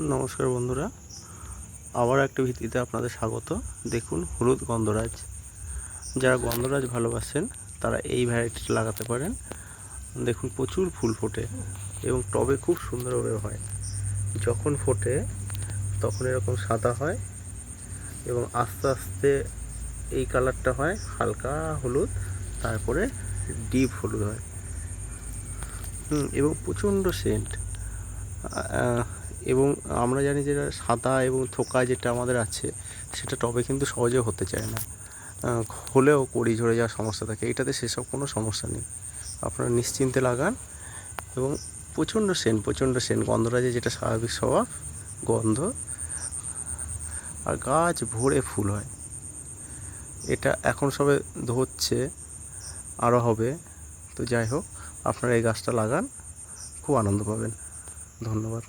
নমস্কার বন্ধুরা। আবার একটা ভিত্তিতে আপনাদের স্বাগত। দেখুন, হলুদ গন্ধরাজ। যারা গন্ধরাজ ভালোবাসেন, তারা এই ভ্যারাইটিটা লাগাতে পারেন। দেখুন, প্রচুর ফুল ফোটে এবং টবে খুব সুন্দরভাবে হয়। যখন ফোটে, তখন এরকম সাদা হয় এবং আস্তে আস্তে এই কালারটা হয় হালকা হলুদ, তারপরে ডিপ হলুদ হয়। এবং প্রচণ্ড সেন্ট। এবং আমরা জানি যেটা সাদা এবং থোকা যেটা আমাদের আছে, সেটা টবে কিন্তু সহজে হতে চায় না। হলেও কড়ি ঝরে যাওয়ার সমস্যা থাকে, এটাতে সেসব কোনো সমস্যা নেই। আপনারা নিশ্চিন্তে লাগান এবং প্রচণ্ড সেন প্রচণ্ড সেন, গন্ধরাজে যেটা স্বাভাবিক স্বভাব, গন্ধ, আর গাছ ভরে ফুল হয়। এটা এখন সবে ধরছে, আরও হবে। তো যাই হোক, আপনারা এই গাছটা লাগান, খুব আনন্দ পাবেন। ধন্যবাদ।